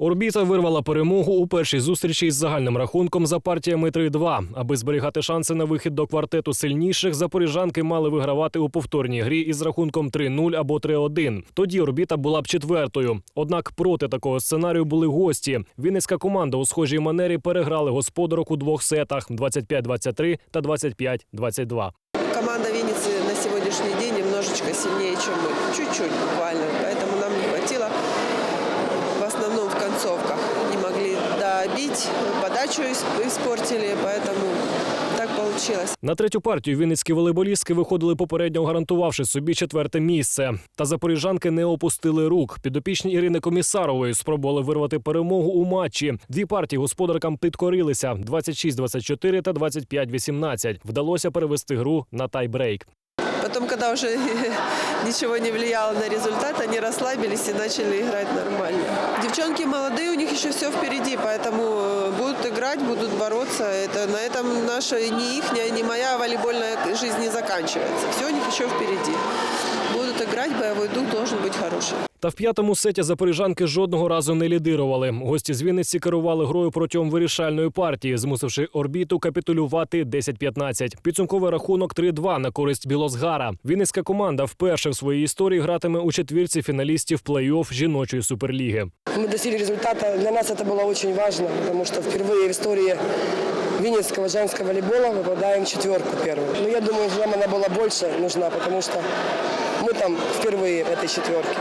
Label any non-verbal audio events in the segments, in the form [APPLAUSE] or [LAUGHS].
Орбіта вирвала перемогу у першій зустрічі із загальним рахунком за партіями 3-2. Аби зберігати шанси на вихід до квартету сильніших, запоріжанки мали вигравати у повторній грі із рахунком 3-0 або 3-1. Тоді орбіта була б четвертою. Однак проти такого сценарію були гості. Вінницька команда у схожій манері переграли господарок у двох сетах: 25-23 та 25-22. Команда Винницы на сегодняшний день немножечко сильнее, чем мы. Чуть-чуть буквально. Поэтому нам не хватило. Концовках не могли добить. Подачу испортили, поэтому так получилось. На третю партію вінницькі волейболістки виходили попередньо гарантувавши собі четверте місце. Та запоріжанки не опустили рук. Підопічні Ірини Комісарової спробували вирвати перемогу у матчі. Дві партії господаркам підкорилися 26-24 та 25-18. Вдалося перевести гру на тайбрейк. Потом, когда уже [LAUGHS] ничего не влияло на результат, они расслабились и начали играть нормально. Девчонки молодые, у них еще все впереди, поэтому э, будут играть, будут бороться. Это, на этом наша ни их, ни моя волейбольная жизнь не заканчивается. Все у них еще впереди. Будут играть, боевой дух должен быть хороший. Та в п'ятому сеті запоріжанки жодного разу не лідирували. Гості з Вінниці керували грою протягом вирішальної партії, змусивши орбіту капітулювати 10-15. Підсумковий рахунок 3-2 на користь Білозгара. Вінницька команда вперше в своїй історії гратиме у четвірці фіналістів плей-офф жіночої суперліги. Мы достигли результата. Для нас это было очень важно, потому что впервые в истории Винницкого женского волейбола мы попадаем в четверку первую. Но я думаю, что нам она была больше нужна, потому что мы там впервые в этой четверке.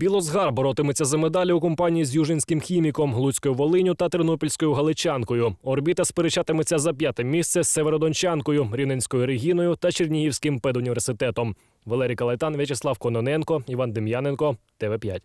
Білозгар боротиметься за медалі у компанії з Южинським хіміком, Луцькою Волиню та Тернопільською Галичанкою. Орбіта сперечатиметься за п'яте місце з Северодончанкою, Рівненською Регіною та Чернігівським педуніверситетом. Валерій Калайтан, В'ячеслав Кононенко, Іван Дем'яненко, ТВ 5